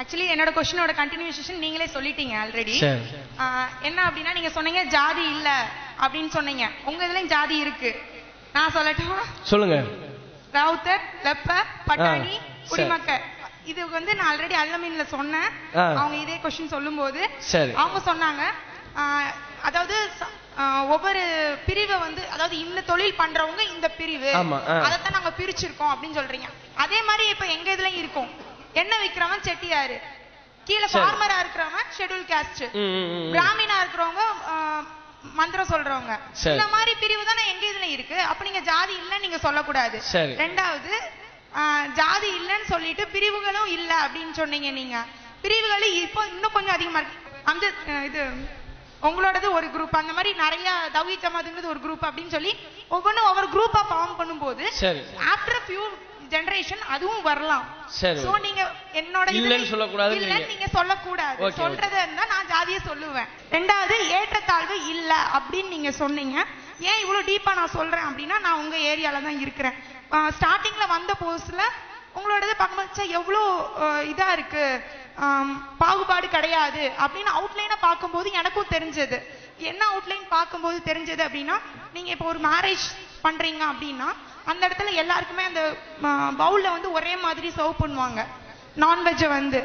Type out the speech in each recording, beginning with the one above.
Actually என்னோட கொஸ்டினோட continuation நீங்களே சொல்லிட்டீங்க ஆல்ரெடி என்ன அப்படின்னா நீங்க சொன்னீங்க ஜாதி இல்ல அப்படின்னு சொன்னீங்க. உங்க இதுலயும் ஜாதி இருக்கு. நான் சொல்லட்டுமா? சொல்லுங்க. ராவுத்தர் லெப்ப பட்டாணி ஆ, சரி. குடிமக்க. இது வந்து நான் ஆல்ரெடி அல்லமீன்ல சொன்னேன். அவங்க இதே கொஸ்டின் சொல்லும்போது சரி. அவங்க சொன்னாங்க அதாவது ஒவ்வொரு பிரிவை வந்து அதாவது இந்த தொழில் பண்றவங்க இந்த பிரிவு. அதைத்தான் நாங்க பிரிச்சிருக்கோம் அப்படின்னு சொல்றீங்க. அதே மாதிரி இப்ப எங்க இதுலயும் இருக்கும். எண்ணெய் விக்கிறவன் செட்டியாரு. கீழே. ஃபார்மரா இருக்கிறவன் ஷெட்யூல் காஸ்ட். பிராமினா இருக்கிறவங்க மந்திரம் சொல்றவங்க. இந்த மாதிரி பிரிவு தானே எங்க இதுல இருக்கு? அப்ப நீங்க ஜாதி இல்லைன்னு நீங்க சொல்லக்கூடாது. ரெண்டாவது ஜாதி இல்லைன்னு சொல்லிட்டு பிரிவுகளும் இல்ல அப்படின்னு சொன்னீங்க நீங்க. பிரிவுகள் இப்போ இன்னும் கொஞ்சம் அதிகமா இருக்கு. அந்த இது உங்களோடது ஒரு குரூப் அந்த மாதிரி நிறைய தவி ஜமாத்துங்கிறது ஒரு குரூப் அப்படின்னு சொல்லி ஒவ்வொன்றும் ஒவ்வொரு குரூப்பா ஃபார்ம் பண்ணும்போது ஆஃப்டர் ஃபியூ ஜெனரேஷன் அதுவும் வரலாம். சரி. சோ நீங்க என்னோட இல்லைன்னு சொல்லக்கூடாதுன்னு இல்லைன்னு நீங்க சொல்லக்கூடாது. சொல்றதா இருந்தா நான் ஜாதியை சொல்லுவேன். ரெண்டாவது ஏற்றத்தாழ்வு இல்ல அப்படின்னு நீங்க சொன்னீங்க. ஏன் இவ்வளவு டீப்பா நான் சொல்றேன் அப்படின்னா நான் உங்க ஏரியால தான் இருக்கிறேன். ஸ்டார்டிங்ல வந்த போஸ்ட்ல உங்களோடது பார்க்கும்போது ச்சே, எவ்வளோ அஹ், இதா இருக்கு. பாகுபாடு கிடையாது அப்படின்னு அவுட்லைனை பார்க்கும்போது எனக்கும் தெரிஞ்சது. என்ன அவுட்லைன் பார்க்கும்போது தெரிஞ்சது அப்படின்னா நீங்க இப்போ ஒரு மேரேஜ் பண்றீங்க அப்படின்னா அந்த இடத்துல எல்லாருக்குமே அந்த பவுல்ல வந்து ஒரே மாதிரி சர்வ் பண்ணுவாங்க. நான்வெஜ்ஜை வந்து.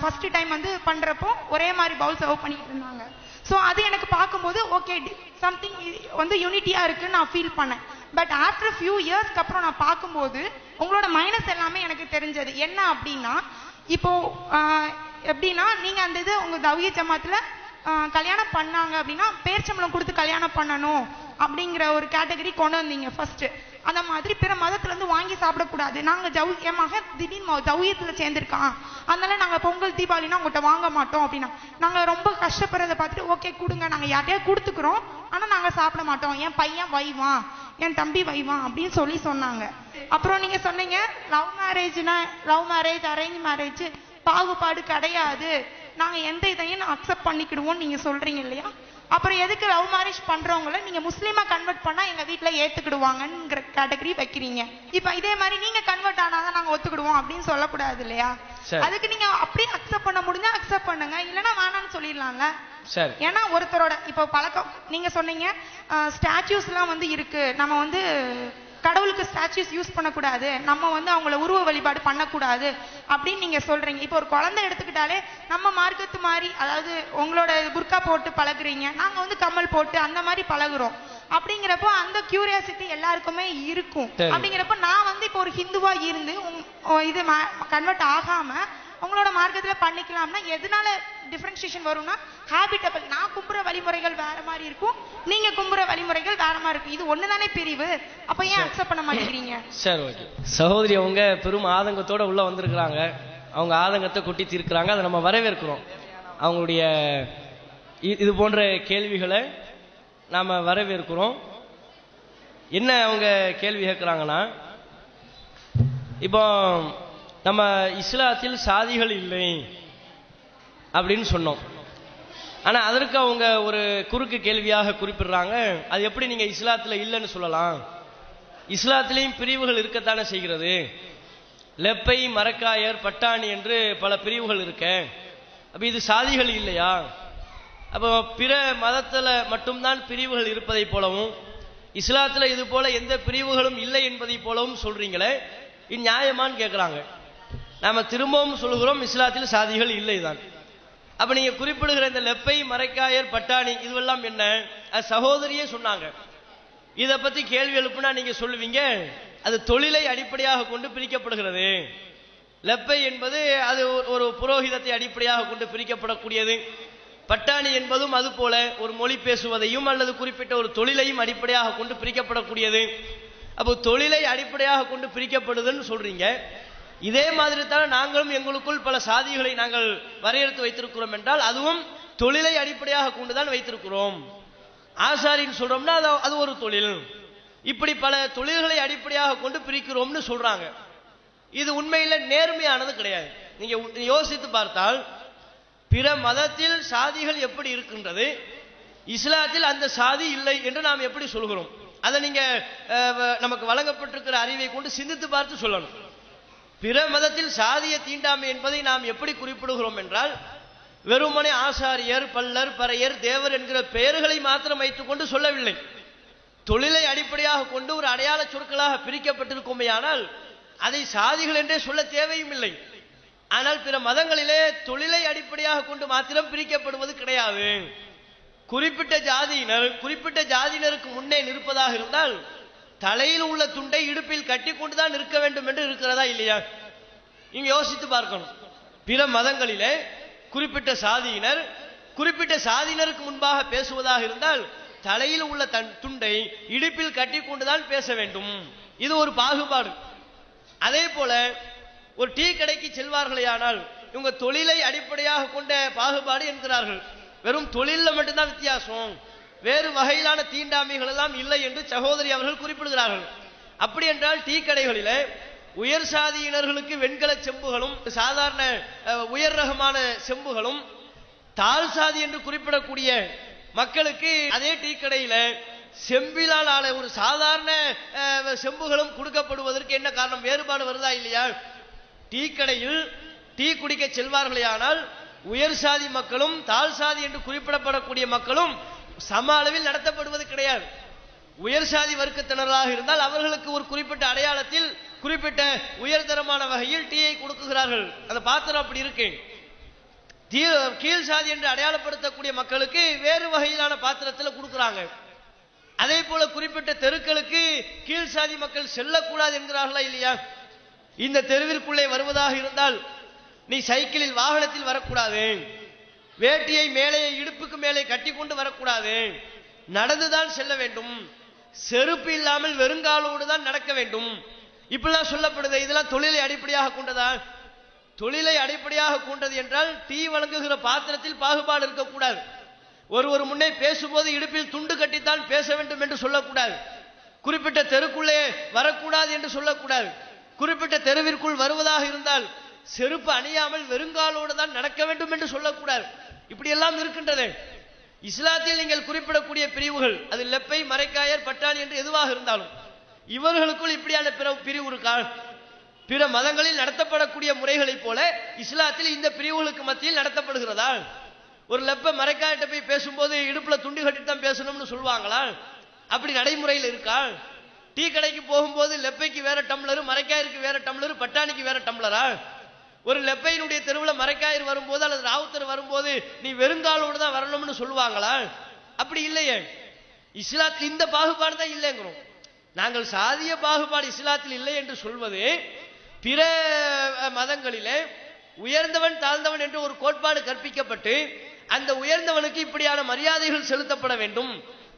ஃபர்ஸ்ட் டைம் வந்து பண்றப்போ ஒரே மாதிரி பவுல் சர்வ் பண்ணிட்டு இருந்தாங்க. ஸோ அது எனக்கு பார்க்கும்போது ஓகே சம்திங் வந்து யூனிட்டியா இருக்குன்னு நான் ஃபீல் பண்ணேன். பட் ஆஃப்டர் ஃபியூ இயர்ஸ்க்கு அப்புறம் நான் பார்க்கும்போது உங்களோட மைனஸ் எல்லாமே எனக்கு தெரிஞ்சது. என்ன அப்படின்னா இப்போ எப்படின்னா நீங்க அந்த இது உங்க தவிய ஜமாத்துல கல்யாணம் பண்ணாங்க அப்படின்னா பேர்ச்சம்பளம் கொடுத்து கல்யாணம் பண்ணணும் அப்படிங்கிற ஒரு கேட்டகரி கொண்டு வந்தீங்க ஃபர்ஸ்ட் அந்த மாதிரி பிற மதத்துல இருந்து வாங்கி சாப்பிடக்கூடாது. நாங்க ஜவு என் மகன் திடீர்னு ஜவுயத்துல சேர்ந்திருக்கான். அதனால நாங்க பொங்கல் தீபாவளினா உங்கள்கிட்ட வாங்க மாட்டோம் அப்படின்னா. நாங்க ரொம்ப கஷ்டப்படுறதை பார்த்துட்டு ஓகே கொடுங்க. நாங்க யார்ட்டையா கொடுத்துக்கிறோம். ஆனா நாங்க சாப்பிட மாட்டோம். என் பையன் வைவான். என் தம்பி வைவான். அப்படின்னு சொல்லி சொன்னாங்க. அப்புறம் நீங்க சொன்னீங்க லவ் மேரேஜ்னா லவ் மேரேஜ் அரேஞ்ச் மேரேஜ் பாகுபாடு கிடையாது. நாங்க எந்த இதையும் அக்செப்ட் பண்ணிக்கிடுவோம் நீங்க சொல்றீங்க இல்லையா? அப்புறம் எதுக்கு லவ் மேரேஜ் பண்றவங்கள நீங்க முஸ்லீமா கன்வெர்ட் பண்ணா எங்க வீட்ல ஏத்துக்கிடுவாங்கங்கிற கேட்டகரி வைக்கிறீங்க. இப்ப இதே மாதிரி நீங்க கன்வெர்ட் ஆனாதான் நாங்க ஒத்துக்கிடுவோம் அப்படின்னு சொல்லக்கூடாது இல்லையா. அதுக்கு நீங்க அப்படியே அக்செப்ட் பண்ண முடிஞ்சா அக்செப்ட் பண்ணுங்க. இல்லைன்னா வேணாம்னு சொல்லிடலாம்ல. ஏன்னா ஒருத்தரோட இப்போ பழக்கம் நீங்க சொன்னீங்க ஸ்டாச்சுஸ் எல்லாம் வந்து இருக்கு. நம்ம வந்து கடவுளுக்கு ஸ்டாச்சுஸ் யூஸ் பண்ணக்கூடாது. நம்ம வந்து அவங்கள உருவ வழிபாடு பண்ணக்கூடாது அப்படின்னு நீங்க சொல்றீங்க. இப்போ ஒரு குழந்தை எடுத்துக்கிட்டாலே நம்ம மார்க்கத்து மாதிரி அதாவது உங்களோட புர்கா போட்டு பழகுறீங்க நாங்க வந்து கம்மல் போட்டு அந்த மாதிரி பழகுறோம். அப்படிங்கிறப்போ அந்த கியூரியாசிட்டி எல்லாருக்குமே இருக்கும். அப்படிங்கிறப்போ நான் வந்து இப்போ ஒரு ஹிந்துவா இருந்து இது கன்வெர்ட் ஆகாம உங்களோட மார்க்கத்துல பண்ணிக்கலாம்னா எதனால டிஃபரன்ஷியேஷன் வரும்னா ஹேபிட்டபிள் நான் கும்புற வழிமுறைகள் வேற மாதிரி இருக்கும். நீங்க கும்புற வழிமுறைகள் வேற மாதிரி இருக்கும். இது ஒண்ணுதானே பிரிவு? அப்ப ஏன் அக்செப்ட் பண்ண மாட்டேங்கிறீங்க? சரி ஓகே சகோதரி அவங்க பெரும் ஆதங்கத்தோட உள்ள வந்திருக்கிறாங்க. அவங்க ஆதங்கத்தை கொட்டி தீர்க்கிறாங்க. அதை நம்ம வரவேற்கிறோம். அவங்களுடைய இது போன்ற கேள்விகளை நாம வரவேற்கிறோம். என்ன அவங்க கேள்வி கேட்குறாங்கன்னா இப்போ நம்ம இஸ்லாத்தில் சாதிகள் இல்லை அப்படின்னு சொன்னோம். ஆனால் அதற்கு அவங்க ஒரு குறுக்கு கேள்வியாக குறிப்பிடுறாங்க. அது எப்படி நீங்கள் இஸ்லாத்தில் இல்லைன்னு சொல்லலாம்? இஸ்லாத்திலையும் பிரிவுகள் இருக்கத்தானே செய்கிறது? லெப்பை மரக்காயர் பட்டாணி என்று பல பிரிவுகள் இருக்க. அப்போ இது சாதிகள் இல்லையா? அப்போ பிற மதத்தில் மட்டும்தான் பிரிவுகள் இருப்பதை போலவும் இஸ்லாத்தில் இது போல எந்த பிரிவுகளும் இல்லை என்பதை போலவும் சொல்றீங்களே இது நியாயமான்னு கேட்குறாங்க நாம திரும்பவும் சொல்லுகிறோம் இஸ்லாத்தில் சாதிகள் இல்லை தான் அப்ப நீங்க குறிப்பிடுகிற இந்த லெப்பை மரைக்காயர் பட்டாணி இதுவெல்லாம் என்ன? அது சகோதரியே சொன்னாங்க. இதை பத்தி கேள்வி எழுப்புனா நீங்க சொல்லுவீங்க அது தொழிலை அடிப்படையாக கொண்டு பிரிக்கப்படுகிறது. லெப்பை என்பது அது ஒரு- ஒரு புரோகிதத்தை அடிப்படையாக கொண்டு பிரிக்கப்படக்கூடியது. பட்டாணி என்பதும் அது போல ஒரு மொழி பேசுவதையும் அல்லது குறிப்பிட்ட ஒரு தொழிலையும் அடிப்படையாக கொண்டு பிரிக்கப்படக்கூடியது. அப்போ தொழிலை அடிப்படையாக கொண்டு பிரிக்கப்படுதுன்னு சொல்றீங்க. இதே மாதிரி தான் நாங்களும் எங்களுக்குள் பல சாதிகளை நாங்கள் வரையறுத்து வைத்திருக்கிறோம் என்றால் அதுவும் தொழிலை அடிப்படையாக கொண்டுதான் வைத்திருக்கிறோம். ஆசாரின்னு சொல்றோம்னா அது அது ஒரு தொழில். இப்படி பல தொழில்களை அடிப்படையாக கொண்டு பிரிக்கிறோம்னு சொல்றாங்க. இது உண்மையில நேர்மையானது கிடையாது. நீங்க யோசித்து பார்த்தால் பிற மதத்தில் சாதிகள் எப்படி இருக்கின்றது இஸ்லாத்தில் அந்த சாதி இல்லை என்று நாம் எப்படி சொல்கிறோம்? அதை நீங்க வ- நமக்கு வழங்கப்பட்டிருக்கிற அறிவை கொண்டு சிந்தித்து பார்த்து சொல்லணும். பிற மதத்தில் சாதிய தீண்டாமை என்பதை நாம் எப்படி குறிப்பிடுகிறோம் என்றால் வெறுமனே ஆசாரியர் பல்லர் பறையர் தேவர் என்கிற பெயர்களை மாத்திரம் வைத்துக்கொண்டு சொல்லவில்லை. தொழிலை அடிப்படையாக கொண்டு ஒரு அடையாள சொற்களாக பிரிக்கப்பட்டிருக்குமேயானால் அதை சாதிகள் என்றே சொல்ல தேவையும் இல்லை. ஆனால் பிற மதங்களிலே தொழிலை அடிப்படையாக கொண்டு மாத்திரம் பிரிக்கப்படுவது கிடையாது. குறிப்பிட்ட ஜாதியினர் குறிப்பிட்ட ஜாதியினருக்கு முன்னே நிற்பதாக இருந்தால் தலையில் உள்ள துண்டை இடுப்பில் கட்டி கொண்டுதான் இருக்க வேண்டும் என்று இருக்கிறதா இல்லையா? இங்க யோசித்து பார்க்கணும். பிற மதங்களிலே குறிப்பிட்ட சாதியினர் குறிப்பிட்ட சாதியினருக்கு முன்பாக பேசுவதாக இருந்தால் தலையில் உள்ள தன் துண்டை இடுப்பில் கட்டி கொண்டுதான் பேச வேண்டும். இது ஒரு பாகுபாடு. அதே போல ஒரு டீ கடைக்கு செல்வார்களேயானால் இவங்க தொழிலை அடிப்படையாக கொண்ட பாகுபாடு என்கிறார்கள். வெறும் தொழிலில் மட்டும்தான் வித்தியாசம். வேறு வகையிலான தீண்டாமைகள் எல்லாம் இல்லை என்று சகோதரி அவர்கள் குறிப்பிடுகிறார்கள். அப்படி என்றால் டீ கடைகளிலே உயர் சாதியினர்களுக்கு வெண்கல செம்புகளும் சாதாரண உயர் ரகமான செம்புகளும் தாழ் சாதி என்று குறிப்பிடக்கூடிய மக்களுக்கு அதே டீ கடையில செம்பிலால் ஆன ஒரு சாதாரண செம்புகளும் கொடுக்கப்படுவதற்கு என்ன காரணம் வேறுபாடு வருதா இல்லையா? டீ கடையில் டீ குடிக்க செல்வார்களேயானால் உயர் சாதி மக்களும் தாழ் சாதி என்று குறிப்பிடப்படக்கூடிய மக்களும் சம அளவில் நடத்தப்படுவது கிடையாது. உயர் சாதி வர்க்கத்தினராக இருந்தால் அவர்களுக்கு ஒரு குறிப்பிட்ட அடையாளத்தில் குறிப்பிட்ட உயர்தரமான வகையில் டீயை கொடுக்குகிறார்கள். அந்த பாத்திரம் அப்படி இருக்கு கீழ் சாதி என்று அடையாளப்படுத்தக்கூடிய மக்களுக்கு வேறு வகையிலான பாத்திரத்தில் கொடுக்குறாங்க. அதே போல குறிப்பிட்ட தெருக்களுக்கு கீழ் சாதி மக்கள் செல்லக்கூடாது என்கிறார்களா இல்லையா? இந்த தெருவிற்குள்ளே வருவதாக இருந்தால் நீ சைக்கிளில் வாகனத்தில் வரக்கூடாது. வேட்டியை மேலே இடுப்புக்கு மேலே கட்டி கொண்டு வரக்கூடாது. நடந்துதான் செல்ல வேண்டும். செருப்பு இல்லாமல் வெறுங்காலோடு தான் நடக்க வேண்டும். இப்படிலாம் சொல்லப்படுது. இதெல்லாம் தொழிலை அடிப்படையாக கொண்டதா? தொழிலை அடிப்படையாக கொண்டது என்றால் டீ வழங்குகிற பாத்திரத்தில் பாகுபாடு இருக்கக்கூடாது. ஒருவர் முன்னே பேசும்போது இடுப்பில் துண்டு கட்டித்தான் பேச வேண்டும் என்று சொல்லக்கூடாது. குறிப்பிட்ட தெருக்குள்ளே வரக்கூடாது என்று சொல்லக்கூடாது. குறிப்பிட்ட தெருவிற்குள் வருவதாக இருந்தால் செருப்பு அணியாமல் வெறுங்காலோடு தான் நடக்க வேண்டும் என்று சொல்லக்கூடாது. இப்படி எல்லாம் இருக்கின்றது. இஸ்லாத்தில் நீங்கள் குறிப்பிடக்கூடிய பிரிவுகள் அது லெப்பை மரைக்காயர் பட்டாணி என்று எதுவாக இருந்தாலும் இவர்களுக்குள் இப்படியான பிற பிரிவு இருக்கா? பிற மதங்களில் நடத்தப்படக்கூடிய முறைகளைப் போல இஸ்லாத்தில் இந்த பிரிவுகளுக்கு மத்தியில் நடத்தப்படுகிறதா? ஒரு லெப்ப மரைக்காயிட்ட போய் பேசும்போது இடுப்புல துண்டு கட்டிட்டு தான் பேசணும்னு சொல்லுவாங்களா? அப்படி நடைமுறையில் இருக்கா? டீ கடைக்கு போகும்போது லெப்ப ஒரு லெப்பையினுடைய தெருவில் மரைக்காயர் வரும்போது அல்லது ராவுத்தர் வரும்போது நீ வெறுங்காலோடு தான் வரணும்னு சொல்லுவாங்களா? அப்படி இல்லையே. இஸ்லாத்தில் இந்த பாகுபாடு தான் இல்லைங்கிறோம். நாங்கள் சாதிய பாகுபாடு இஸ்லாத்தில் இல்லை என்று சொல்வது பிற மதங்களிலே உயர்ந்தவன் தாழ்ந்தவன் என்று ஒரு கோட்பாடு கற்பிக்கப்பட்டு அந்த உயர்ந்தவனுக்கு இப்படியான மரியாதைகள் செலுத்தப்பட வேண்டும்.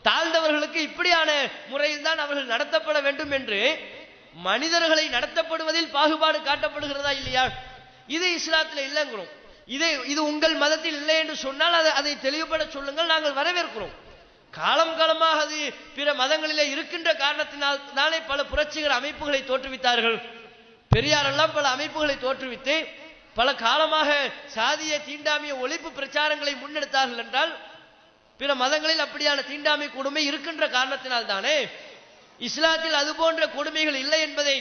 தாழ்ந்தவர்களுக்கு இப்படியான முறையில் தான் அவர்கள் நடத்தப்பட வேண்டும் என்று மனிதர்களை நடத்தப்படுவதில் பாகுபாடு காட்டப்படுகிறதா இல்லையா? இது இஸ்லாத்தில் இல்லைங்கிறோம். இது இது உங்கள் மதத்தில் இல்லை என்று சொன்னால் அதை அதை தெளிவுபட சொல்லுங்கள் நாங்கள் வரவேற்கிறோம். காலம் காலமாக அது பிற மதங்களிலே இருக்கின்ற காரணத்தினால் தானே பல புரட்சிகர அமைப்புகளை தோற்றுவித்தார்கள். பெரியாரெல்லாம் பல அமைப்புகளை தோற்றுவித்து பல காலமாக சாதிய தீண்டாமைய ஒழிப்பு பிரச்சாரங்களை முன்னெடுத்தார்கள் என்றால் பிற மதங்களில் அப்படியான தீண்டாமை கொடுமை இருக்கின்ற காரணத்தினால் தானே இஸ்லாத்தில் அது போன்ற கொடுமைகள் இல்லை என்பதை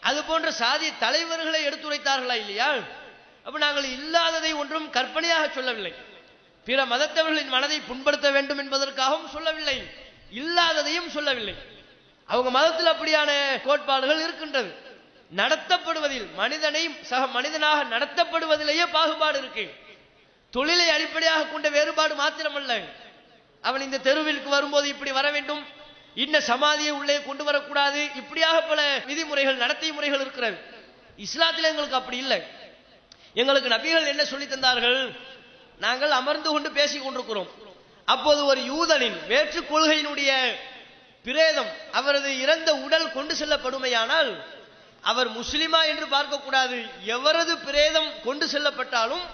அது போன்ற சாதி தலைவர்களை எடுத்துரைத்தார்களா இல்லையா? அப்ப நாங்கள் இல்லாததை ஒன்றும் கற்பனையாக சொல்லவில்லை. பிற மதத்தவர்களின் மனதை புண்படுத்த வேண்டும் என்பதற்காகவும் சொல்லவில்லை. இல்லாததையும் சொல்லவில்லை. அவங்க மதத்தில் அப்படியான கோட்பாடுகள் இருக்கின்றது. நடத்தப்படுவதில் மனிதனை சக மனிதனாக நடத்தப்படுவதிலேயே பாகுபாடு இருக்கு. தொழிலை அடிப்படையாக கொண்ட வேறுபாடு மாத்திரமல்ல. அவன் இந்த தெருவிற்கு வரும்போது இப்படி வர வேண்டும். இன்ன சமாதியை உள்ளே கொண்டு வரக்கூடாது. இப்படியாக பல விதிமுறைகள் நடத்தை முறைகள் இருக்கிறது. இஸ்லாத்தில் எங்களுக்கு அப்படி இல்லை. எங்களுக்கு நபிகள் என்ன சொல்லி தந்தார்கள்? நாங்கள் அமர்ந்து கொண்டு பேசிக் கொண்டிருக்கிறோம். அப்போது ஒரு யூதனின் வேற்று கொள்கையினுடைய பிரேதம் அவரது இறந்த உடல் கொண்டு செல்லப்படுமையானால் அவர் முஸ்லிமா என்று பார்க்கக்கூடாது. எவரது பிரேதம் கொண்டு செல்லப்பட்டாலும்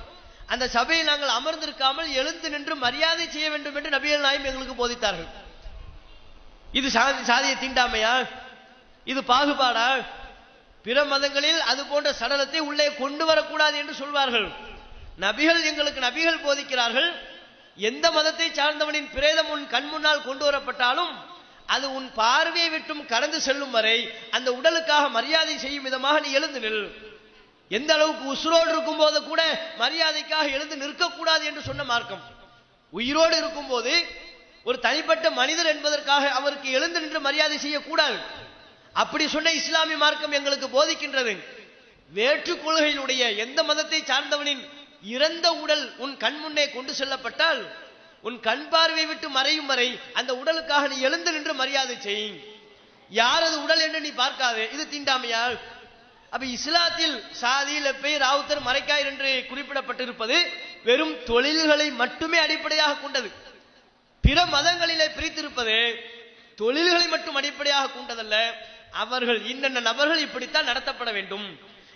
அந்த சபையில் நாங்கள் அமர்ந்திருக்காமல் எழுந்து நின்று மரியாதை செய்ய வேண்டும் என்று நபிகள் நாயம் எங்களுக்கு போதித்தார்கள். இது சாதி சாதிய தீண்டாமையா? இது பாகுபாடா? பிற மதங்களில் அது போன்ற சடலத்தை உள்ளே கொண்டு வரக்கூடாது என்று சொல்வார்கள். நபிகள் எங்களுக்கு நபிகள் போதிக்கிறார்கள். எந்த மதத்தை சார்ந்தவனின் பிரேதம் உன் கண் முன்னால் கொண்டு வரப்பட்டாலும் அது உன் பார்வையை விட்டும் கடந்து செல்லும் வரை அந்த உடலுக்காக மரியாதை செய்யும் விதமாக நீ எழுந்து நில். எந்த அளவுக்கு உசுரோடு இருக்கும் போது கூட மரியாதைக்காக எழுந்து நிற்கக்கூடாது என்று சொன்ன மார்க்கம். உயிரோடு இருக்கும்போது ஒரு தனிப்பட்ட மனிதர் என்பதற்காக அவருக்கு எழுந்து நின்று மரியாதை செய்யக்கூடாது. அப்படி சொன்ன இஸ்லாமிய மார்க்கம் எங்களுக்கு போதிக்கின்றது. வேற்று கொள்கையினுடைய எந்த மதத்தை சார்ந்தவனின் இறந்த உடல் உன் கண் முன்னே கொண்டு செல்லப்பட்டால் உன் கண் பார்வை விட்டு மறையும் வரை அந்த உடலுக்காக நீ எழுந்து நின்று மரியாதை செய். யாரது உடல் என்று நீ பார்க்காதே இது தீண்டாமையா அப்ப இஸ்லாத்தில் சாதி லெப்பை ராவுத்தர் மறைக்காய் என்று குறிப்பிடப்பட்டிருப்பது வெறும் தொழில்களை மட்டுமே அடிப்படையாக கொண்டது. பிற மதங்களிலே பிரித்திருப்பது தொழில்களை மட்டும் அடிப்படையாக கொண்டதல்ல. அவர்கள் இன்னென்ன நபர்கள் இப்படித்தான் நடத்தப்பட வேண்டும்.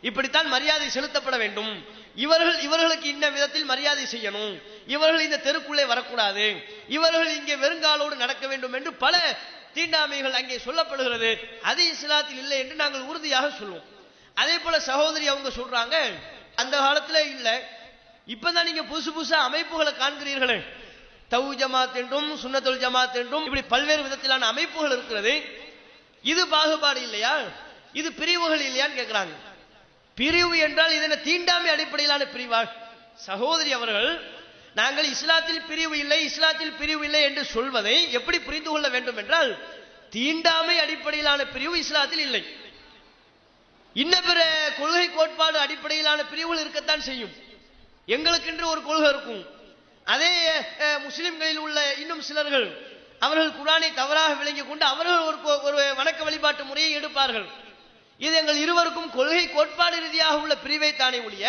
இப்படித்தான் மரியாதை செலுத்தப்பட வேண்டும். இவர்கள் இவர்களுக்கு இன்ன விதத்தில் மரியாதை செய்யணும். இவர்கள் இந்த தெருக்குள்ளே வரக்கூடாது. இவர்கள் இங்கே வெறுங்காலோடு நடக்க வேண்டும் என்று பல தீண்டாமைகள் அங்கே சொல்லப்படுகிறது. அது இஸ்லாத்தில் இல்லை என்று நாங்கள் உறுதியாக சொல்லுவோம். அதே போல சகோதரி அவங்க சொல்றாங்க அந்த காலத்துல இல்லை. இப்பதான் நீங்க புதுசு புதுசா அமைப்புகளை காண்கிறீர்களே. தவு ஜமாத் என்றும் சுன்னத்துல் ஜமாத் என்றும் இப்படி பல்வேறு விதத்திலான அமைப்புகள் இருக்கிறது. இது பாகுபாடு இல்லையா? இது பிரிவுகள் இல்லையான்னு கேட்கிறாங்க பிரிவு என்றால் இது என்ன தீண்டாமை அடிப்படையிலான பிரிவா? சகோதரி அவர்கள் நாங்கள் இஸ்லாத்தில் பிரிவு இல்லை இஸ்லாத்தில் பிரிவு இல்லை என்று சொல்வதை எப்படி புரிந்து கொள்ள வேண்டும் என்றால் தீண்டாமை அடிப்படையிலான பிரிவு இஸ்லாத்தில் இல்லை. இன்ன பிற கொள்கை கோட்பாடு அடிப்படையிலான பிரிவுகள் இருக்கத்தான் செய்யும். எங்களுக்கென்று ஒரு கொள்கை இருக்கும். அதே முஸ்லிம்களில் உள்ள இன்னும் சிலர்கள் அவர்கள் குரானை தவறாக விளங்கிக் கொண்டு அவர்கள் ஒரு ஒரு வணக்க வழிபாட்டு முறையை எடுப்பார்கள். இது எங்கள் இருவருக்கும் கொள்கை கோட்பாடு ரீதியாக உள்ள பிரிவை தானே ஒழிய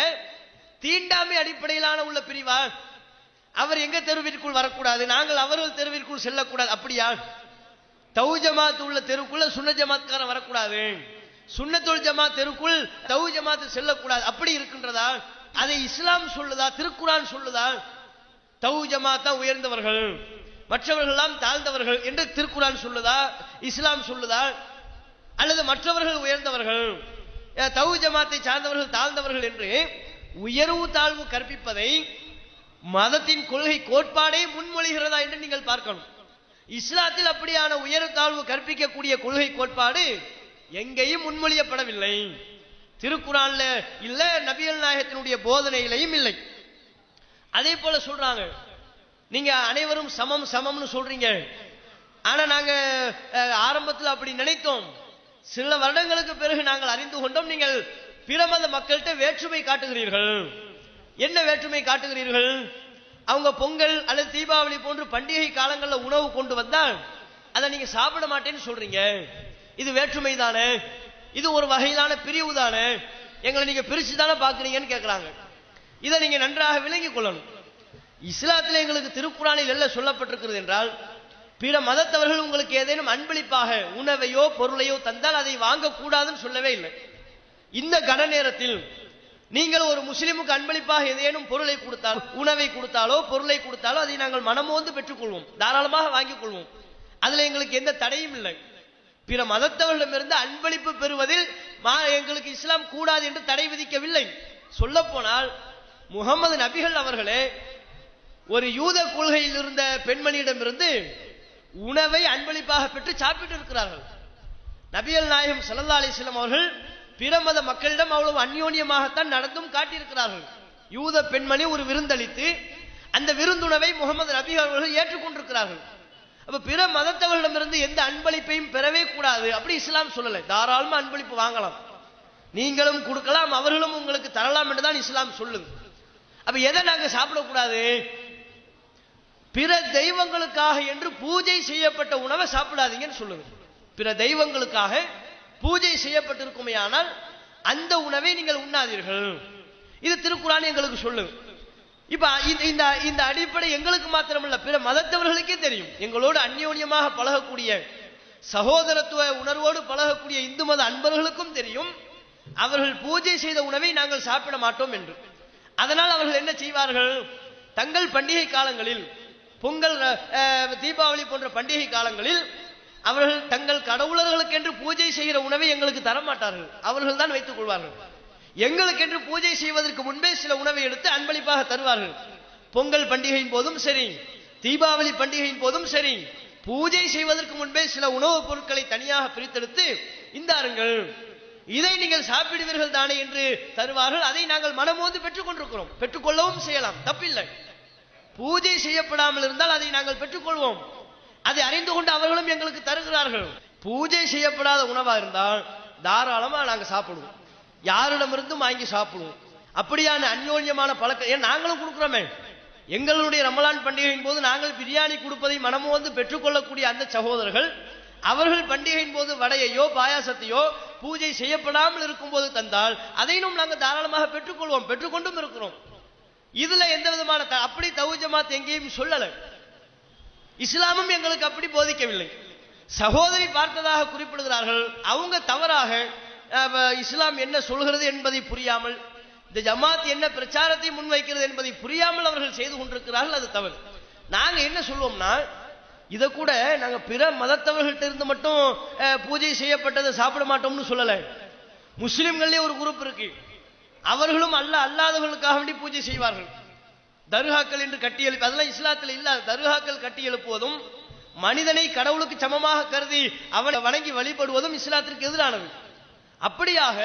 தீண்டாமை அடிப்படையிலான உள்ள பிரிவா? அவர் எங்க தெருவிற்குள் வரக்கூடாது நாங்கள் அவர்கள் தெருவிற்குள் செல்லக்கூடாது அப்படியா? தவு ஜமாத் உள்ள தெருக்குள்ள சுன்ன ஜமாத்காரன் வரக்கூடாது. சுன்னத்துல் ஜமாத் தெருக்குள் தவு ஜமாத் செல்லக்கூடாது. அப்படி இருக்கின்றதா? அதை இஸ்லாம் சொல்லுதா? திருக்குரான் சொல்லுதா? தவு ஜமாத்தா உயர்ந்தவர்கள். மற்றவர்கள்லாம் தாழ்ந்தவர்கள் என்று திருக்குறான் சொல்லுதா இஸ்லாம் சொல்லுதா அல்லது மற்றவர்கள் உயர்ந்தவர்கள். தவு ஜமாத்தை சார்ந்தவர்கள் தாழ்ந்தவர்கள் என்று உயர்வு தாழ்வு கற்பிப்பதை மதத்தின் கொள்கை கோட்பாடே முன்மொழிகிறதா என்று நீங்கள் பார்க்கணும். இஸ்லாத்தில் அப்படியான உயர் தாழ்வு கற்பிக்கக்கூடிய கொள்கை கோட்பாடு எங்கேயும் முன்மொழியப்படவில்லை. திருக்குறான்ல இல்ல நபிகள் நாயகத்தினுடைய போதனையிலையும் இல்லை. அதே போல சொல்றாங்க. நீங்க அனைவரும் சமம் சமம்னு சொல்றீங்க. ஆனா நாங்க ஆரம்பத்தில் அப்படி நினைத்தோம். சில வருடங்களுக்கு பிறகு நாங்கள் அறிந்து கொண்டோம் நீங்கள் பிற மத மக்கள்கிட்ட வேற்றுமை காட்டுகிறீர்கள். என்ன வேற்றுமை காட்டுகிறீர்கள்? அவங்க பொங்கல் அல்லது தீபாவளி போன்று பண்டிகை காலங்களில் உணவு கொண்டு வந்தால் அதை நீங்க சாப்பிட மாட்டேன்னு சொல்றீங்க. இது வேற்றுமை தானே? இது ஒரு வகையிலான பிரிவு தானே? எங்களை நீங்க பிரிச்சு தானே பாக்குறீங்கன்னு கேட்கிறாங்க இதை நீங்க நன்றாக விளங்கிக் கொள்ளணும். இஸ்லாத்தில் எங்களுக்கு திருக்குறானில் எல்லாம் சொல்லப்பட்டிருக்கிறது என்றால் பிற மதத்தவர்கள் உங்களுக்கு ஏதேனும் அன்பளிப்பாக உணவையோ பொருளையோ தந்தால் அதை வாங்கக்கூடாதுன்னு சொல்லவே இல்லை. இந்த கன நேரத்தில் நீங்கள் ஒரு முஸ்லிமுக்கு அன்பளிப்பாக ஏதேனும் பொருளை கொடுத்தால் உணவை கொடுத்தாலோ பொருளை கொடுத்தாலோ அதை நாங்கள் மனமோந்து பெற்றுக்கொள்வோம். தாராளமாக வாங்கிக் கொள்வோம். அதுல எங்களுக்கு எந்த தடையும் இல்லை. பிற மதத்தவர்களிடமிருந்து அன்பளிப்பு பெறுவதில் மா- எங்களுக்கு இஸ்லாம் கூடாது என்று தடை விதிக்கவில்லை. சொல்ல போனால் முகமது நபிகள் அவர்களே ஒரு யூத கொள்கையில் இருந்த பெண்மணியிடமிருந்து உணவை அன்பளிப்பாக பெற்று சாப்பிட்டு இருக்கிறார்கள் நபிகள் நாயகம் ஸல்லல்லாஹு அலைஹி அவர்கள் பிற மத மக்களிடம் அவ்வளவு அந்யோன்யமாகத்தான் நடந்தும் காட்டியிருக்கிறார்கள். யூத பெண்மணி ஒரு விருந்தளித்து அந்த விருந்துணவை முகமது நபி அவர்கள் ஏற்றுக்கொண்டிருக்கிறார்கள். அப்ப பிற மதத்தவர்களிடமிருந்து எந்த அன்பளிப்பையும் பெறவே கூடாது அப்படி இஸ்லாம் சொல்லலை. தாராளமா அன்பளிப்பு வாங்கலாம். நீங்களும் கொடுக்கலாம் அவர்களும் உங்களுக்கு தரலாம் என்றுதான் இஸ்லாம் சொல்லுங்க அப்ப எதை நாங்க சாப்பிடக்கூடாது? பிற தெய்வங்களுக்காக என்று பூஜை செய்யப்பட்ட உணவை சாப்பிடாதீங்கன்னு சொல்லுங்க பிற தெய்வங்களுக்காக பூஜை செய்யப்பட்டிருக்குமே ஆனால் அந்த உணவை நீங்கள் உண்ணாதீர்கள். இது திருக்குறான் எங்களுக்கு சொல்லுங்க இப்ப இந்த- இந்த இந்த அடிப்படை எங்களுக்கு மாத்திரமல்ல பிற மதத்தவர்களுக்கே தெரியும். எங்களோடு அந்யோன்யமாக பழகக்கூடிய சகோதரத்துவ உணர்வோடு பழகக்கூடிய இந்து மத அன்பர்களுக்கும் தெரியும். அவர்கள் பூஜை செய்த உணவை நாங்கள் சாப்பிட மாட்டோம் என்று. அதனால் அவர்கள் என்ன செய்வார்கள்? தங்கள் பண்டிகை காலங்களில் பொங்கல் தீபாவளி போன்ற பண்டிகை காலங்களில் அவர்கள் தங்கள் கடவுளர்களுக்கென்று பூஜை செய்கிற உணவை எங்களுக்கு தர மாட்டார்கள் அவர்கள் தான் வைத்துக் கொள்வார்கள். எங்களுக்கென்று பூஜை செய்வதற்கு முன்பே சில உணவை எடுத்து அன்பளிப்பாக தருவார்கள். பொங்கல் பண்டிகையின் போதும் சரி தீபாவளி பண்டிகையின் போதும் சரி பூஜை செய்வதற்கு முன்பே சில உணவுப் பொருட்களை தனியாக பிரித்தெடுத்து இந்தாருங்கள் இதை நீங்கள் சாப்பிடுவீர்கள் தானே என்று தருவார்கள். அதை நாங்கள் மனமோந்து பெற்றுக் கொண்டிருக்கிறோம் பெற்றுக்கொள்ளவும் செய்யலாம். தப்பில்லை. பூஜை செய்யப்படாமல் இருந்தால் அதை நாங்கள் பெற்றுக்கொள்வோம். அதை அறிந்து கொண்டு அவர்களும் எங்களுக்கு தருகிறார்கள். பூஜை செய்யப்படாத உணவா இருந்தால் தாராளமா நாங்கள் சாப்பிடுவோம். யாரிடமிருந்தும் வாங்கி சாப்பிடுவோம். அப்படியான அந்யோன்யமான பழக்கம் ஏன் நாங்களும் கொடுக்குறோமே. எங்களுடைய ரமலான் பண்டிகையின் போது நாங்கள் பிரியாணி கொடுப்பதை மனமோந்து பெற்றுக்கொள்ளக்கூடிய அந்த சகோதரர்கள் அவர்கள் பண்டிகையின் போது வடையையோ பாயாசத்தையோ பூஜை செய்யப்படாமல் இருக்கும்போது தந்தால் அதையும் நாங்கள் தாராளமாக பெற்றுக்கொள்வோம் பெற்றுக்கொண்டும் இருக்கிறோம். இதுல எந்த விதமான அப்படி தவு ஜமாத் எங்கேயும் சொல்லல. இஸ்லாமும் எங்களுக்கு அப்படி போதிக்கவில்லை. சகோதரி பார்த்ததாக குறிப்பிடுகிறார்கள் அவங்க தவறாக இஸ்லாம் என்ன சொல்கிறது என்பதை புரியாமல் இந்த ஜமாத் என்ன பிரச்சாரத்தை முன்வைக்கிறது என்பதை புரியாமல் அவர்கள் செய்து கொண்டிருக்கிறார்கள் அது தவறு. நாங்க என்ன சொல்லுவோம்னா இதை கூட நாங்க பிற மதத்தவர்கள்ட்ட இருந்து மட்டும் பூஜை செய்யப்பட்டதை சாப்பிட மாட்டோம்னு சொல்லல. முஸ்லிம்களே ஒரு குரூப் இருக்கு. அவர்களும் அல்ல அல்லாதவர்களுக்காக வேண்டி பூஜை செய்வார்கள். தருகாக்கள் என்று கட்டி எழுப்பி அதெல்லாம் இஸ்லாத்தில் இல்ல. தருகாக்கள் கட்டி எழுப்புவதும் மனிதனை கடவுளுக்கு சமமாக கருதி அவனை வணங்கி வழிபடுவதும் இஸ்லாத்திற்கு எதிரானது. அப்படியாக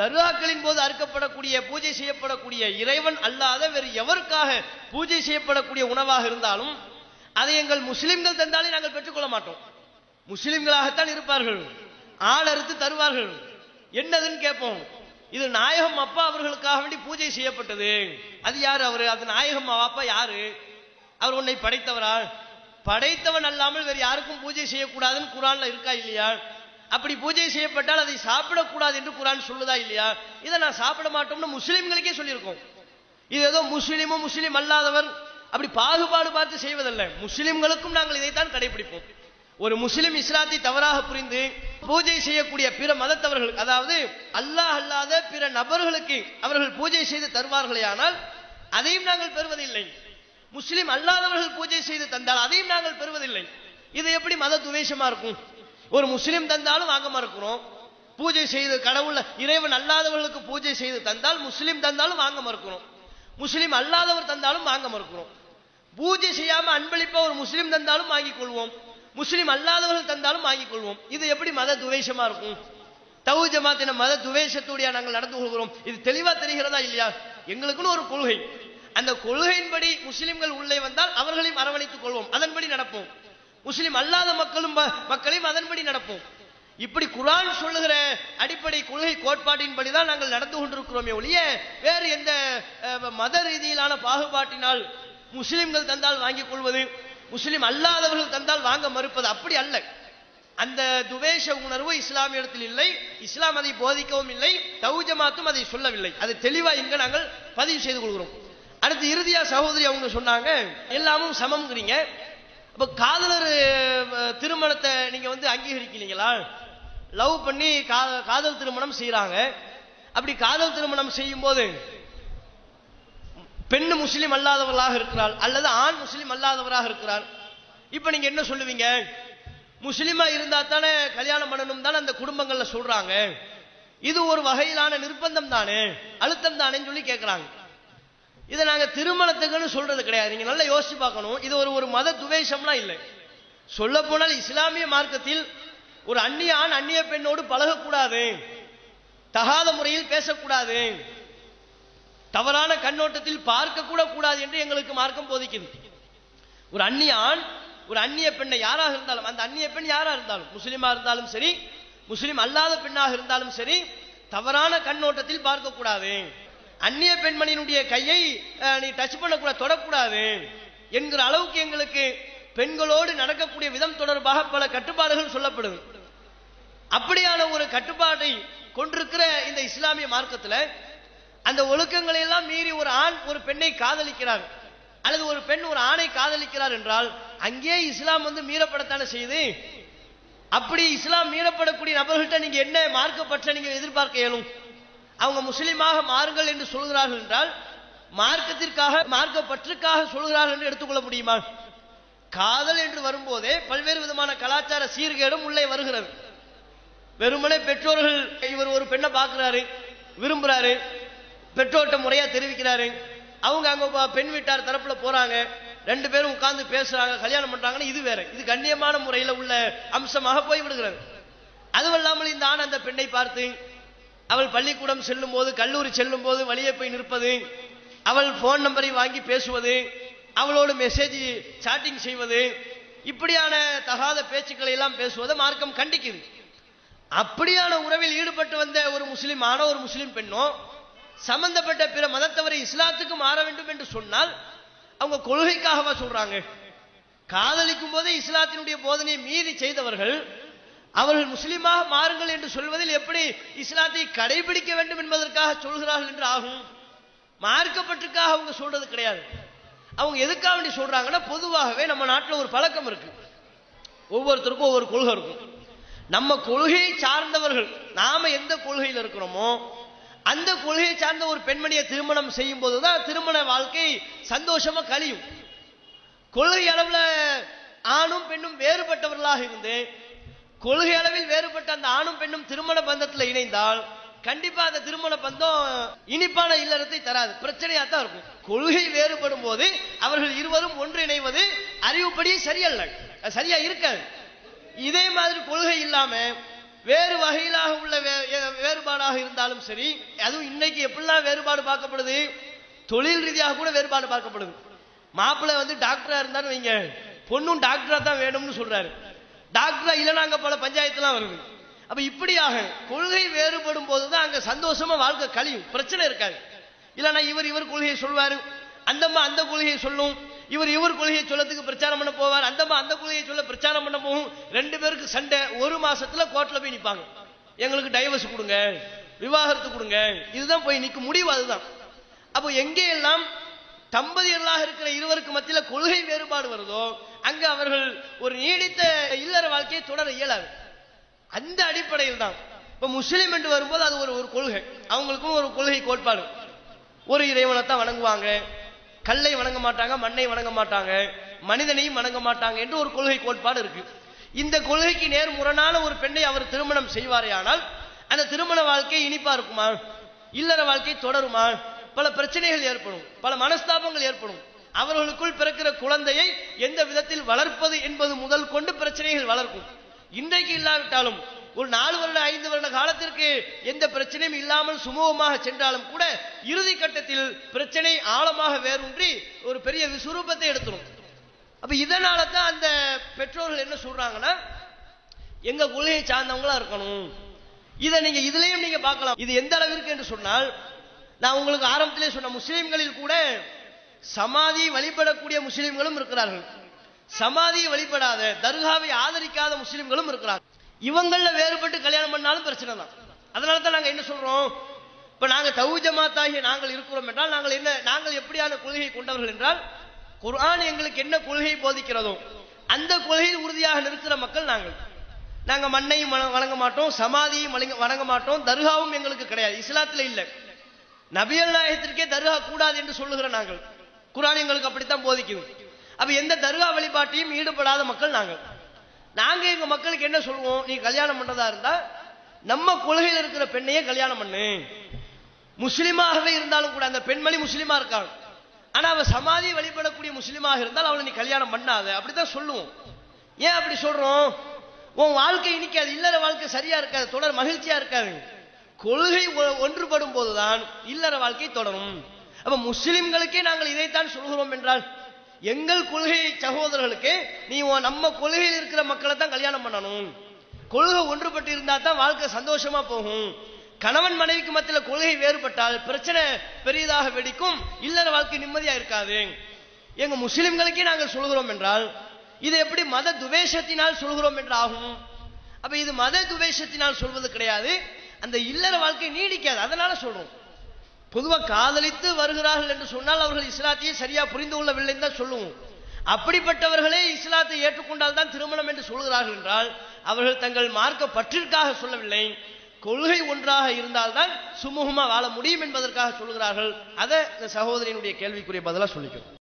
தர்காக்களின் போது அறுக்கப்படக்கூடிய பூஜை செய்யப்படக்கூடிய இறைவன் அல்லாத வேறு எவருக்காக பூஜை செய்யப்படக்கூடிய உணவாக இருந்தாலும் அதை எங்கள் முஸ்லிம்கள் தந்தாலே நாங்கள் பெற்றுக்கொள்ள மாட்டோம். முஸ்லிம்களாகத்தான் இருப்பார்கள். ஆள் அறுத்து தருவார்கள். என்னதுன்னு கேட்போம். இது நாயகம் அப்பா அவர்களுக்காக வேண்டி பூஜை செய்யப்பட்டது. அது யாரு அவரு? அது நாயகம் அப்பா யாரு? அவர் உன்னை படைத்தவரா? படைத்தவன் அல்லாமல் வேறு யாருக்கும் பூஜை செய்யக்கூடாதுன்னு குரான்ல இருக்கா இல்லையா? அப்படி பூஜை செய்யப்பட்டால் அதை சாப்பிடக்கூடாது என்று குரான் சொல்லுதா இல்லையா? இதை நான் சாப்பிட மாட்டோம்னு முஸ்லிம்களுக்கே சொல்லியிருக்கோம். இது ஏதோ முஸ்லீமும் முஸ்லீம் அல்லாதவர் அப்படி பாகுபாடு பார்த்து செய்வதல்ல. முஸ்லிம்களுக்கும் நாங்கள் இதைத்தான் கடைபிடிப்போம். ஒரு முஸ்லிம் இஸ்லாத்தை தவறாக புரிந்து பூஜை செய்யக்கூடிய பிற மதத்தவர்கள் அதாவது அல்லாஹ் அல்லாத பிற நபர்களுக்கு அவர்கள் பூஜை செய்து தருவார்களே ஆனால் அதையும் நாங்கள் பெறுவதில்லை. முஸ்லிம் அல்லாதவர்கள் பூஜை செய்து தந்தால் அதையும் நாங்கள் பெறுவதில்லை. இது எப்படி மத துவேஷமா இருக்கும்? ஒரு முஸ்லிம் தந்தாலும் வாங்க மறுக்கிறோம். பூஜை செய்து கடவுள் இறைவன் அல்லாதவர்களுக்கு பூஜை செய்து தந்தால் முஸ்லிம் தந்தாலும் வாங்க மறுக்கிறோம். முஸ்லிம் அல்லாதவர் தந்தாலும் வாங்க மறுக்கிறோம். பூஜை செய்யாம அன்பளிப்பா ஒரு முஸ்லீம் தந்தாலும் வாங்கிக் கொள்வோம் முஸ்லீம் அல்லாதவர்கள் தந்தாலும் வாங்கிக் கொள்வோம் இது எப்படி மத துவேஷமா இருக்கும்? தவு ஜமாத்தின மத துவேஷத்துடைய நாங்கள் நடந்து கொள்கிறோம். இது தெளிவா தெரிகிறதா இல்லையா? எங்களுக்குன்னு ஒரு கொள்கை. அந்த கொள்கையின்படி முஸ்லிம்கள் உள்ளே வந்தால் அவர்களையும் அரவணைத்துக் கொள்வோம். அதன்படி நடப்போம். முஸ்லிம் அல்லாத மக்களும் மக்களையும் அதன்படி நடப்போம். இப்படி குரான் சொல்லுகிற அடிப்படை கொள்கை கோட்பாட்டின்படி தான் நாங்கள் நடந்து கொண்டிருக்கிறோமே ஒழிய வேறு எந்த மத ரீதியிலான பாகுபாட்டினால் முஸ்லிம்கள் தந்தால் வாங்கிக் கொள்வது முஸ்லிம் அல்லாதவர்கள் தந்தால் வாங்க மறுப்பது அப்படி அல்ல. அந்த துவேஷ உணர்வு இஸ்லாமியத்தில் இல்லை இஸ்லாம் அதை போதிக்கவும் இல்லை தௌஜமாத்தும் அதை சொல்லவில்லை. அது தெளிவா இங்க நாங்கள் பதிவு செய்து கொள்கிறோம். அடுத்து இறுதியா சகோதரி அவங்க சொன்னாங்க எல்லாமும் சமம்ங்கிறீங்க. அப்ப காதலர் திருமணத்தை நீங்க வந்து அங்கீகரிக்கிறீங்களா லவ் பண்ணி கா- காதல் திருமணம் செய்யறாங்க அப்படி காதல் திருமணம் செய்யும் போது பெண்ணு முஸ்லீம் அல்லாதவர்களாக இருக்கிறாள் அல்லது ஆண் முஸ்லீம் அல்லாதவராக இருக்கிறார் இப்ப நீங்க என்ன சொல்லுவீங்க? முஸ்லீமா இருந்தா தானே கல்யாணம் பண்ணணும் தானே அந்த குடும்பங்கள்ல சொல்றாங்க. இது ஒரு வகையிலான நிர்பந்தம் தானே அழுத்தம் தானேன்னு சொல்லி கேட்கிறாங்க இதை நாங்க திருமணத்துக்குன்னு சொல்றது கிடையாது. நீங்க நல்லா யோசிச்சு பார்க்கணும். இது ஒரு ஒரு மத துவேஷம்லாம் இல்லை. சொல்ல போனால் இஸ்லாமிய மார்க்கத்தில் ஒரு அந்நிய ஆண் அந்நிய பெண்ணோடு பழகக்கூடாது. தகாத முறையில் பேசக்கூடாது. தவறான கண்ணோட்டத்தில் பார்க்க கூட கூடாது என்று எங்களுக்கு மார்க்கம் போதிக்குது ஒரு அந்நிய ஆண் ஒரு அந்நிய பெண்ணை யாராக இருந்தாலும் அந்த அந்நிய பெண் யாரா இருந்தாலும் முஸ்லிமா இருந்தாலும் சரி முஸ்லிம் அல்லாத பெண்ணாக இருந்தாலும் சரி தவறான கண்ணோட்டத்தில் பார்க்க கூடாது அந்நிய பெண்மணியினுடைய கையை நீ டச் பண்ணக்கூடாது தொடக்கூடாது என்கிற அளவுக்கு எங்களுக்கு பெண்களோடு நடக்கக்கூடிய விதம் தொடர்பாக பல கட்டுப்பாடுகள் சொல்லப்படுது. அப்படியான ஒரு கட்டுப்பாட்டை கொண்டிருக்கிற இந்த இஸ்லாமிய மார்க்கத்தில் அந்த ஒழுக்கங்களை எல்லாம் மீறி ஒரு ஆண் ஒரு பெண்ணை காதலிக்கிறார். அல்லது ஒரு பெண் ஒரு ஆணை காதலிக்கிறார் என்றால் அங்கே இஸ்லாம் வந்து மீறப்படத்தானே செய்யுது? அப்படி இஸ்லாம் மீறப்படக்கூடிய நபர்கள்ட்ட நீங்க என்ன மார்க்கப்பற்ற நீங்க எதிர்பார்க்க இயலும்? அவங்க முஸ்லீமாக மாறுங்கள் என்று சொல்கிறார்கள் என்றால் மார்க்கத்திற்காக மார்க்கப்பற்றுக்காக சொல்கிறார்கள் என்று எடுத்துக்கொள்ள முடியுமா? காதல் என்று வரும்போதே பல்வேறு விதமான கலாச்சார சீர்கேடும் உள்ளே வருகிறது. வெறுமனே பெற்றோர்கள் இவர் ஒரு பெண்ணை பார்க்கிறாரு விரும்புறாரு பெற்றோர்கிட்ட முறையா தெரிவிக்கிறாரு. அவங்க அங்க பெண் வீட்டார் தரப்புல போறாங்க. ரெண்டு பேரும் உட்கார்ந்து பேசுறாங்க கல்யாணம் பண்றாங்கன்னு இது வேற. இது கண்ணியமான முறையில உள்ள அம்சமாக போய் விடுகிறது. அதுவல்லாமல் இந்த ஆண் அந்த பெண்ணை பார்த்து அவள் பள்ளிக்கூடம் செல்லும் போது கல்லூரி செல்லும் போது வழியே போய் நிற்பது அவள் போன் நம்பரை வாங்கி பேசுவது அவளோடு மெசேஜ் சாட்டிங் செய்வது இப்படியான தகாத பேச்சுக்களை எல்லாம் பேசுவதை மார்க்கம் கண்டிக்குது. அப்படியான உறவில் ஈடுபட்டு வந்த ஒரு முஸ்லிம் ஒரு முஸ்லிம் பெண்ணும் சம்பந்தப்பட்ட பிற மதத்தவரை இஸ்லாத்துக்கு மாற வேண்டும் என்று சொன்னால் அவங்க கொள்கைக்காகவா சொல்றாங்க? காதலிக்கும் போதே இஸ்லாத்தினுடைய போதனையை மீறி செய்தவர்கள் அவர்கள் முஸ்லீமாக மாறுங்கள் என்று சொல்வதில் எப்படி இஸ்லாத்தை கடைபிடிக்க வேண்டும் என்பதற்காக சொல்கிறார்கள் என்று ஆகும். மார்க்கப்பட்டிருக்காக அவங்க சொல்றது கிடையாது. அவங்க எதுக்காக வேண்டி சொல்றாங்கன்னா பொதுவாகவே நம்ம நாட்டில் ஒரு பழக்கம் இருக்கு. ஒவ்வொருத்தருக்கும் ஒவ்வொரு கொள்கை இருக்கும். நம்ம கொள்கையை சார்ந்தவர்கள் நாம எந்த கொள்கையில் இருக்கிறோமோ அந்த கொள்கையை சார்ந்த ஒரு பெண்மணியை திருமணம் செய்யும் போதுதான் திருமண வாழ்க்கை சந்தோஷமா கழியும். கொள்கை அளவுல ஆணும் பெண்ணும் வேறுபட்டவர்களாக இருந்து கொள்கை அளவில் வேறுபட்ட அந்த ஆணும் பெண்ணும் திருமண பந்தத்தில் இணைந்தால் கண்டிப்பா அந்த திருமண பந்தம் இனிப்பான இல்லறத்தை தராது. பிரச்சனையா தான் இருக்கும். கொள்கை வேறுபடும் போது அவர்கள் இருவரும் ஒன்றிணைவது அறிவுப்படி சரியல்ல சரியா இருக்காது. இதே மாதிரி கொள்கை இல்லாம வேறு வகையிலாக உள்ள வே- வே- வேறுபாடாக இருந்தாலும் சரி அதுவும் இன்னைக்கு எப்படிலாம் வேறுபாடு பார்க்கப்படுது தொழில் ரீதியாக கூட வேறுபாடு பார்க்கப்படுது. மாப்பிள்ளை வந்து டாக்டரா இருந்தாலும் வைங்க பொண்ணும் டாக்டரா தான் வேணும்னு சொல்றாரு. டாக்டரா இல்லைனாங்க அங்க பல பஞ்சாயத்துலாம் வருது. அப்ப இப்படியாக கொள்கை வேறுபடும் போதுதான் அங்க சந்தோஷமா வாழ்க்கை கழியும் பிரச்சனை இருக்காது. இல்லைன்னா இவர் இவர் கொள்கையை சொல்வாரு அந்தம்மா அந்த கொள்கையை சொல்லும் இவர் இவர் கொள்கையை சொல்லத்துக்கு பிரச்சாரம் பண்ண போவார். அந்த அந்த கொள்கையை சொல்ல பிரச்சாரம் பண்ண போகும். ரெண்டு பேருக்கு சண்டை. ஒரு மாசத்துல கோர்ட்ல போய் நிப்பாங்க. எங்களுக்கு டைவர்ஸ் கொடுங்க. விவாகரத்து கொடுங்க. இதுதான் போய் நிற்க முடிவு அதுதான். அப்போ எங்கே எல்லாம் தம்பதியர்களாக இருக்கிற இருவருக்கு மத்தியில கொள்கை வேறுபாடு வருதோ அங்க அவர்கள் ஒரு நீடித்த இல்லற வாழ்க்கையை தொடர இயலாது. அந்த அடிப்படையில் தான். இப்ப முஸ்லிம் என்று வரும்போது அது ஒரு ஒரு கொள்கை. அவங்களுக்கும் ஒரு கொள்கை கோட்பாடு. ஒரு இறைவனை தான் வணங்குவாங்க. கல்லை வணங்க மாட்டாங்க மண்ணை வணங்க மாட்டாங்க மனிதனையும் வணங்க மாட்டாங்க என்று ஒரு கொள்கை கோட்பாடு இருக்கு. இந்த கொள்கைக்கு நேர் முரணான ஒரு பெண்ணை அவர் திருமணம் செய்வாரேயானால் அந்த திருமண வாழ்க்கை இனிப்பா இருக்குமா? இல்லற வாழ்க்கை தொடருமா? பல பிரச்சனைகள் ஏற்படும் பல மனஸ்தாபங்கள் ஏற்படும். அவர்களுக்குள் பிறக்கிற குழந்தையை எந்த விதத்தில் வளர்ப்பது என்பது முதல் கொண்டு பிரச்சனைகள் வளர்க்கும். இன்றைக்கு இல்லாவிட்டாலும் ஒரு நாலு வருட ஐந்து வருட காலத்திற்கு எந்த பிரச்சனையும் இல்லாமல் சுமூகமாக சென்றாலும் கூட இறுதி கட்டத்தில் பிரச்சனை ஆழமாக வேரூன்றி ஒரு பெரிய விசுரூபத்தை எடுத்துரும். அப்ப இதனால தான் அந்த பெற்றோர்கள் என்ன சொல்றாங்கன்னா எங்க கொள்கையை சார்ந்தவங்களா இருக்கணும். இதை நீங்க இதுலயும் நீங்க பார்க்கலாம். இது எந்த அளவிற்கு என்று சொன்னால் நான் உங்களுக்கு ஆரம்பத்திலே சொன்ன முஸ்லிம்களில் கூட சமாதி வழிபடக்கூடிய முஸ்லிம்களும் இருக்கிறார்கள். சமாதியை வழிபடாத தர்காவை ஆதரிக்காத முஸ்லிம்களும் இருக்கிறார்கள். இவங்கள வேறுபட்டு கல்யாணம் பண்ணாலும் பிரச்சனை தான். அதனால தான் நாங்க என்ன சொல்றோம்? இப்ப நாங்க தௌஜமாத்தாகி நாங்கள் இருக்கிறோம் என்றால் நாங்கள் என்ன நாங்கள் எப்படியான கொள்கையை கொண்டவர்கள் என்றால் குர்ஆன் எங்களுக்கு என்ன கொள்கையை போதிக்கிறதோ அந்த கொள்கையில் உறுதியாக நிற்கிற மக்கள் நாங்கள். நாங்க மண்ணையும் வண- வணங்க மாட்டோம் சமாதியும் வணங்க- வணங்க மாட்டோம் தர்காவும் எங்களுக்கு கிடையாது இஸ்லாத்துல இல்லை. நபியல் நாயகத்திற்கே தர்கா கூடாது என்று சொல்லுகிற நாங்கள். குர்ஆன் எங்களுக்கு அப்படித்தான் போதிக்குது அப்ப எந்த தர்கா வழிபாட்டையும் ஈடுபடாத மக்கள் நாங்கள். நாங்க எங்க மக்களுக்கு என்ன சொல்லுவோம்? நீ கல்யாணம் பண்றதா இருந்தா நம்ம கொள்கையில் இருக்கிற பெண்ணையே கல்யாணம் பண்ணு. முஸ்லிமாகவே இருந்தாலும் கூட அந்த பெண்மணி முஸ்லிமா இருக்காங்க ஆனா அவ சமாதி வழிபடக்கூடிய முஸ்லிமாக இருந்தால் அவளை நீ கல்யாணம் பண்ணாத. அப்படிதான் சொல்லுவோம். ஏன் அப்படி சொல்றோம்? உன் வாழ்க்கை இனிக்காது இல்லற வாழ்க்கை சரியா இருக்காது தொடர் மகிழ்ச்சியா இருக்காது. கொள்கை ஒ- ஒன்றுபடும் போதுதான் இல்லற வாழ்க்கை தொடரும். அப்ப முஸ்லிம்களுக்கே நாங்கள் இதைத்தான் சொல்கிறோம் என்றால் எங்கள் கொள்கை சகோதரர்களுக்கு நீ நம்ம கொள்கையில் இருக்கிற மக்களை தான் கல்யாணம் பண்ணணும். கொள்கை ஒன்றுபட்டு இருந்தா தான் வாழ்க்கை சந்தோஷமா போகும். கணவன் மனைவிக்கு மத்தியில் கொள்கை வேறுபட்டால் பிரச்சனை பெரியதாக வெடிக்கும். இல்லற வாழ்க்கை நிம்மதியா இருக்காது. எங்க முஸ்லிம்களுக்கே நாங்கள் சொல்கிறோம் என்றால் இது எப்படி மத துவேஷத்தினால் சொல்கிறோம் என்று ஆகும்? அப்ப இது மத துவேஷத்தினால் சொல்வது கிடையாது. அந்த இல்லற வாழ்க்கை நீடிக்காது. அதனால சொல்றோம். பொதுவாக காதலித்து வருகிறார்கள் என்று சொன்னால் அவர்கள் இஸ்லாத்தையே சரியா புரிந்து கொள்ளவில்லைன்னு தான் சொல்லுவோம். அப்படிப்பட்டவர்களே இஸ்லாத்தை ஏற்றுக்கொண்டால் தான் திருமணம் என்று சொல்கிறார்கள் என்றால் அவர்கள் தங்கள் மார்க்க பற்றிற்காக சொல்லவில்லை. கொள்கை ஒன்றாக இருந்தால்தான் சுமூகமா வாழ முடியும் என்பதற்காக சொல்கிறார்கள். அதை இந்த சகோதரியினுடைய கேள்விக்குரிய பதிலாக சொல்லிக்கிறோம்.